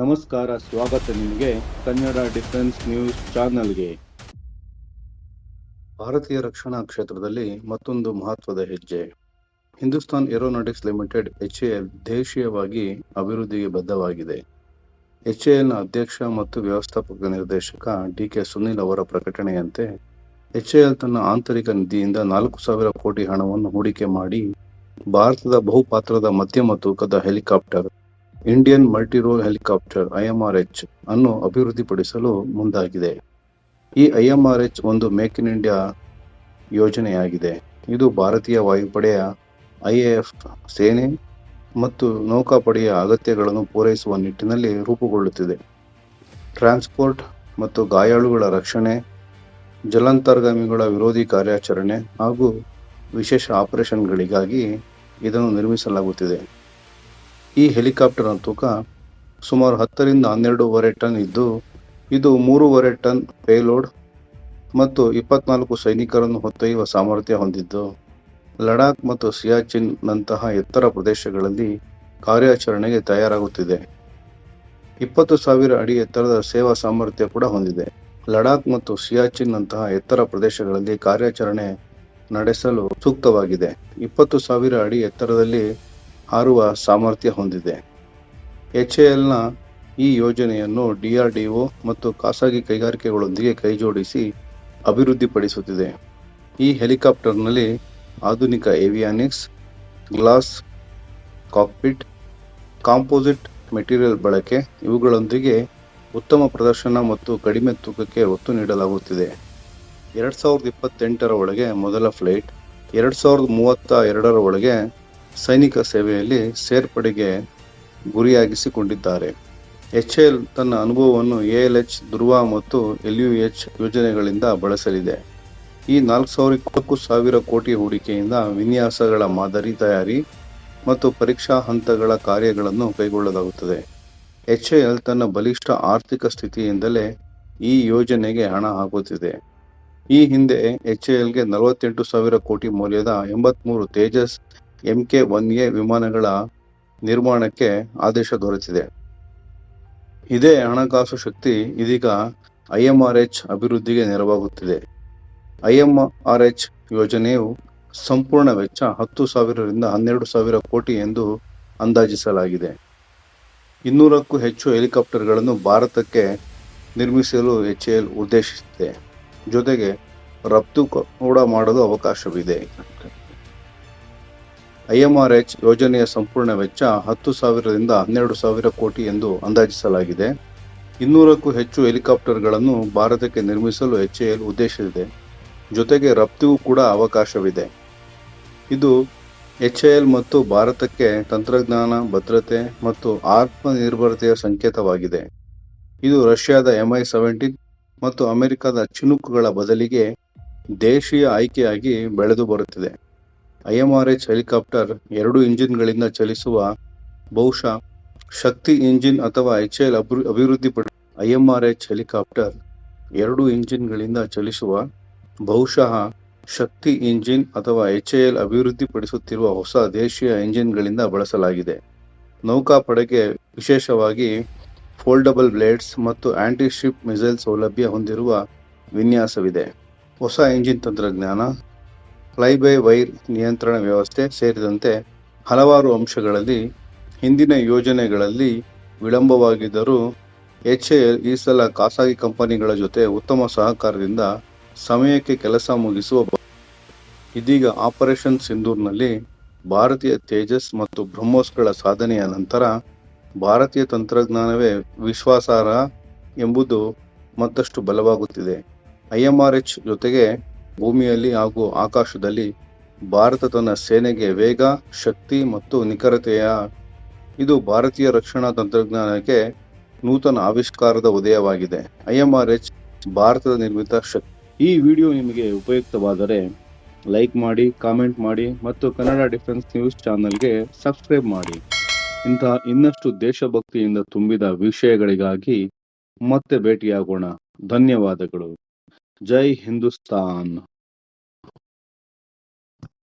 ನಮಸ್ಕಾರ, ಸ್ವಾಗತ ನಿಮಗೆ ಕನ್ನಡ ಡಿಫೆನ್ಸ್ ನ್ಯೂಸ್ ಚಾನೆಲ್ಗೆ. ಭಾರತೀಯ ರಕ್ಷಣಾ ಕ್ಷೇತ್ರದಲ್ಲಿ ಮತ್ತೊಂದು ಮಹತ್ವದ ಹೆಜ್ಜೆ. ಹಿಂದೂಸ್ತಾನ್ ಏರೋನಾಟಿಕ್ಸ್ ಲಿಮಿಟೆಡ್ ಎಚ್ಎಎಲ್ ದೇಶೀಯವಾಗಿ ಅಭಿವೃದ್ಧಿಗೆ ಬದ್ಧವಾಗಿದೆ. ಎಚ್ ಎಚ್ಎಎಲ್ನ ಅಧ್ಯಕ್ಷ ಮತ್ತು ವ್ಯವಸ್ಥಾಪಕ ನಿರ್ದೇಶಕ ಡಿಕೆ ಸುನಿಲ್ ಅವರ ಪ್ರಕಟಣೆಯಂತೆ, ಎಚ್ಎಎಲ್ ತನ್ನ ಆಂತರಿಕ ನಿಧಿಯಿಂದ ನಾಲ್ಕು ಸಾವಿರ ಕೋಟಿ ಹಣವನ್ನು ಹೂಡಿಕೆ ಮಾಡಿ, ಭಾರತದ ಬಹುಪಾತ್ರದ ಮಧ್ಯಮ ತೂಕದ helicopter Indian multirole helicopter IMRH ಅನ್ನು ಅಭಿವೃದ್ಧಿಪಡಿಸಲು ಮುಂದಾಗಿದೆ. ಈ ಐಎಂಆರ್ಎಚ್ ಒಂದು ಮೇಕ್ ಇನ್ ಇಂಡಿಯಾ ಯೋಜನೆಯಾಗಿದೆ. ಇದು ಭಾರತೀಯ ವಾಯುಪಡೆಯ ಐಎಎಫ್ ಸೇನೆ ಮತ್ತು ನೌಕಾಪಡೆಯ ಅಗತ್ಯಗಳನ್ನು ಪೂರೈಸುವ ನಿಟ್ಟಿನಲ್ಲಿ ರೂಪುಗೊಳ್ಳುತ್ತಿದೆ. ಟ್ರಾನ್ಸ್ಪೋರ್ಟ್ ಮತ್ತು ಗಾಯಾಳುಗಳ ರಕ್ಷಣೆ, ಜಲಾಂತರ್ಗಾಮಿಗಳ ವಿರೋಧಿ ಕಾರ್ಯಾಚರಣೆ ಹಾಗೂ ವಿಶೇಷ ಆಪರೇಷನ್ಗಳಿಗಾಗಿ ಇದನ್ನು ನಿರ್ಮಿಸಲಾಗುತ್ತಿದೆ. ಈ ಹೆಲಿಕಾಪ್ಟರ್ನ ತೂಕ ಸುಮಾರು ಹತ್ತರಿಂದ ಹನ್ನೆರಡೂವರೆ ಟನ್ ಇದ್ದು, ಇದು ಮೂರುವರೆ ಟನ್ ಪೇಲೋಡ್ ಮತ್ತು ಇಪ್ಪತ್ನಾಲ್ಕು ಸೈನಿಕರನ್ನು ಹೊತ್ತೊಯ್ಯುವ ಸಾಮರ್ಥ್ಯ ಹೊಂದಿದ್ದು, ಲಡಾಖ್ ಮತ್ತು ಸಿಯಾಚಿನ್ ನಂತಹ ಎತ್ತರ ಪ್ರದೇಶಗಳಲ್ಲಿ ಕಾರ್ಯಾಚರಣೆಗೆ ತಯಾರಾಗುತ್ತಿದೆ. ಇಪ್ಪತ್ತು ಸಾವಿರ ಅಡಿ ಎತ್ತರದ ಸೇವಾ ಸಾಮರ್ಥ್ಯ ಕೂಡ ಹೊಂದಿದೆ. ಲಡಾಖ್ ಮತ್ತು ಸಿಯಾಚಿನ್ ನಂತಹ ಎತ್ತರ ಪ್ರದೇಶಗಳಲ್ಲಿ ಕಾರ್ಯಾಚರಣೆ ನಡೆಸಲು ಸೂಕ್ತವಾಗಿದೆ. ಇಪ್ಪತ್ತು ಸಾವಿರ ಅಡಿ ಎತ್ತರದಲ್ಲಿ ಹಾರುವ ಸಾಮರ್ಥ್ಯ ಹೊಂದಿದೆ. ಎಚ್ ಎಲ್ನ ಈ ಯೋಜನೆಯನ್ನು ಡಿಆರ್ಡಿಒ ಮತ್ತು ಖಾಸಗಿ ಕೈಗಾರಿಕೆಗಳೊಂದಿಗೆ ಕೈಜೋಡಿಸಿ ಅಭಿವೃದ್ಧಿಪಡಿಸುತ್ತಿದೆ. ಈ ಹೆಲಿಕಾಪ್ಟರ್ನಲ್ಲಿ ಆಧುನಿಕ avionics, glass, cockpit, composite material ಬಳಕೆ ಇವುಗಳೊಂದಿಗೆ ಉತ್ತಮ ಪ್ರದರ್ಶನ ಮತ್ತು ಕಡಿಮೆ ತೂಕಕ್ಕೆ ಒತ್ತು ನೀಡಲಾಗುತ್ತಿದೆ. ಎರಡು ಸಾವಿರದ ಇಪ್ಪತ್ತೆಂಟರ ಒಳಗೆ ಮೊದಲ ಫ್ಲೈಟ್, ಎರಡು ಸಾವಿರದ ಮೂವತ್ತ ಎರಡರ ಒಳಗೆ ಸೈನಿಕ ಸೇವೆಯಲ್ಲಿ ಸೇರ್ಪಡೆಗೆ ಗುರಿಯಾಗಿಸಿಕೊಂಡಿದ್ದಾರೆ. ಎಚ್ಎಎಲ್ ತನ್ನ ಅನುಭವವನ್ನು ಎಎಲ್ಎಚ್ ಧ್ರುವ ಮತ್ತು ಎಲ್ಯುಎಚ್ ಯೋಜನೆಗಳಿಂದ ಬಳಸಲಿದೆ. ಈ ನಾಲ್ಕು ಸಾವಿರ ಸಾವಿರ ಕೋಟಿ ಹೂಡಿಕೆಯಿಂದ ವಿನ್ಯಾಸಗಳ ಮಾದರಿ ತಯಾರಿ ಮತ್ತು ಪರೀಕ್ಷಾ ಹಂತಗಳ ಕಾರ್ಯಗಳನ್ನು ಕೈಗೊಳ್ಳಲಾಗುತ್ತದೆ. ಎಚ್ಎಎಲ್ ತನ್ನ ಬಲಿಷ್ಠ ಆರ್ಥಿಕ ಸ್ಥಿತಿಯಿಂದಲೇ ಈ ಯೋಜನೆಗೆ ಹಣ ಹಾಕುತ್ತಿದೆ. ಈ ಹಿಂದೆ ಎಚ್ಎಎಲ್ಗೆ ನಲವತ್ತೆಂಟು ಸಾವಿರ ಕೋಟಿ ಮೌಲ್ಯದ ಎಂಬತ್ಮೂರು ತೇಜಸ್ ಎಂಕೆ ಒನ್ ಎ ವಿಮಾನಗಳ ನಿರ್ಮಾಣಕ್ಕೆ ಆದೇಶ ದೊರೆತಿದೆ. ಇದೇ ಹಣಕಾಸು ಶಕ್ತಿ ಇದೀಗ ಐಎಂಆರ್ಎಚ್ ಅಭಿವೃದ್ಧಿಗೆ ನೆರವಾಗುತ್ತಿದೆ. ಐಎಂಆರ್ಎಚ್ ಯೋಜನೆಯು ಸಂಪೂರ್ಣ ವೆಚ್ಚ ಹತ್ತು ಸಾವಿರದಿಂದ ಹನ್ನೆರಡು ಸಾವಿರ ಕೋಟಿ ಎಂದು ಅಂದಾಜಿಸಲಾಗಿದೆ. ಇನ್ನೂರಕ್ಕೂ ಹೆಚ್ಚು ಹೆಲಿಕಾಪ್ಟರ್ಗಳನ್ನು ಭಾರತಕ್ಕೆ ನಿರ್ಮಿಸಲು ಎಚ್ಎಎಲ್ ಉದ್ದೇಶಿಸಿದೆ. ಜೊತೆಗೆ ರಫ್ತು ಕೂಡ ಮಾಡಲು ಅವಕಾಶವಿದೆ. ಐಎಂಆರ್ಎಚ್ ಯೋಜನೆಯ ಸಂಪೂರ್ಣ ವೆಚ್ಚ ಹತ್ತು ಸಾವಿರದಿಂದ ಹನ್ನೆರಡು ಸಾವಿರ ಕೋಟಿ ಎಂದು ಅಂದಾಜಿಸಲಾಗಿದೆ. ಇನ್ನೂರಕ್ಕೂ ಹೆಚ್ಚು ಹೆಲಿಕಾಪ್ಟರ್ಗಳನ್ನು ಭಾರತಕ್ಕೆ ನಿರ್ಮಿಸಲು ಎಚ್ಎಎಲ್ ಉದ್ದೇಶಿಸಿದೆ. ಜೊತೆಗೆ ರಫ್ತಿಗೂ ಕೂಡ ಅವಕಾಶವಿದೆ. ಇದು ಎಚ್ಎಎಲ್ ಮತ್ತು ಭಾರತಕ್ಕೆ ತಂತ್ರಜ್ಞಾನ, ಭದ್ರತೆ ಮತ್ತು ಆತ್ಮನಿರ್ಭರತೆಯ ಸಂಕೇತವಾಗಿದೆ. ಇದು ರಷ್ಯಾದ ಎಂಐ ಸೆವೆಂಟೀನ್ ಮತ್ತು ಅಮೆರಿಕದ ಚಿನುಕ್ಗಳ ಬದಲಿಗೆ ದೇಶೀಯ ಆಯ್ಕೆಯಾಗಿ ಬೆಳೆದು ಬರುತ್ತಿದೆ. ಐಎಂಆರ್ಎಚ್ ಹೆಲಿಕಾಪ್ಟರ್ ಎರಡು ಇಂಜಿನ್ಗಳಿಂದ ಚಲಿಸುವ, ಬಹುಶಃ ಶಕ್ತಿ ಇಂಜಿನ್ ಅಥವಾ ಎಚ್ಎಎಲ್ ಅಭಿವೃದ್ಧಿಪಡಿ ಐಎಂಆರ್ಎಚ್ ಹೆಲಿಕಾಪ್ಟರ್ ಎರಡು ಇಂಜಿನ್ಗಳಿಂದ ಚಲಿಸುವ, ಬಹುಶಃ ಶಕ್ತಿ ಇಂಜಿನ್ ಅಥವಾ ಎಚ್ಎಎಲ್ ಅಭಿವೃದ್ಧಿಪಡಿಸುತ್ತಿರುವ ಹೊಸ ದೇಶೀಯ ಇಂಜಿನ್ಗಳಿಂದ ಬಳಸಲಾಗಿದೆ. ನೌಕಾಪಡೆಗೆ ವಿಶೇಷವಾಗಿ ಫೋಲ್ಡಬಲ್ ಬ್ಲೇಡ್ಸ್ ಮತ್ತು ಆಂಟಿ ಶಿಪ್ ಮಿಸೈಲ್ ಸೌಲಭ್ಯ ಹೊಂದಿರುವ ವಿನ್ಯಾಸವಿದೆ. ಹೊಸ ಇಂಜಿನ್ ತಂತ್ರಜ್ಞಾನ ಫ್ಲೈ ಬೈ ವೈರ್ ನಿಯಂತ್ರಣ ವ್ಯವಸ್ಥೆ ಸೇರಿದಂತೆ ಹಲವಾರು ಅಂಶಗಳಲ್ಲಿ ಹಿಂದಿನ ಯೋಜನೆಗಳಲ್ಲಿ ವಿಳಂಬವಾಗಿದ್ದರೂ ಎಚ್ ಎಲ್ ಈ ಸಲ ಖಾಸಗಿ ಕಂಪನಿಗಳ ಜೊತೆ ಉತ್ತಮ ಸಹಕಾರದಿಂದ ಸಮಯಕ್ಕೆ ಕೆಲಸ ಮುಗಿಸುವ ಇದೀಗ ಆಪರೇಷನ್ ಸಿಂಧೂರ್ನಲ್ಲಿ ಭಾರತೀಯ ತೇಜಸ್ ಮತ್ತು ಬ್ರಹ್ಮೋಸ್ಗಳ ಸಾಧನೆಯ ನಂತರ ಭಾರತೀಯ ತಂತ್ರಜ್ಞಾನವೇ ವಿಶ್ವಾಸಾರ್ಹ ಎಂಬುದು ಮತ್ತಷ್ಟು ಬಲವಾಗುತ್ತಿದೆ. ಐಎಂಆರ್ಎಚ್ ಜೊತೆಗೆ ಭೂಮಿಯಲ್ಲಿ ಹಾಗೂ ಆಕಾಶದಲ್ಲಿ ಭಾರತ ತನ್ನ ಸೇನೆಗೆ ವೇಗ, ಶಕ್ತಿ ಮತ್ತು ನಿಖರತೆಯ, ಇದು ಭಾರತೀಯ ರಕ್ಷಣಾ ತಂತ್ರಜ್ಞಾನಕ್ಕೆ ನೂತನ ಆವಿಷ್ಕಾರದ ಉದಯವಾಗಿದೆ. ಐಎಂಆರ್ಎಚ್ ಭಾರತದ ನಿರ್ಮಿತ ಶಕ್ತಿ. ಈ ವಿಡಿಯೋ ನಿಮಗೆ ಉಪಯುಕ್ತವಾದರೆ ಲೈಕ್ ಮಾಡಿ, ಕಾಮೆಂಟ್ ಮಾಡಿ ಮತ್ತು ಕನ್ನಡ ಡಿಫೆನ್ಸ್ ನ್ಯೂಸ್ ಚಾನೆಲ್ಗೆ ಸಬ್ಸ್ಕ್ರೈಬ್ ಮಾಡಿ. ಇಂತಹ ಇನ್ನಷ್ಟು ದೇಶಭಕ್ತಿಯಿಂದ ತುಂಬಿದ ವಿಷಯಗಳಿಗಾಗಿ ಮತ್ತೆ ಭೇಟಿಯಾಗೋಣ. ಧನ್ಯವಾದಗಳು. ಜೈ ಹಿಂದೂಸ್ತಾನ್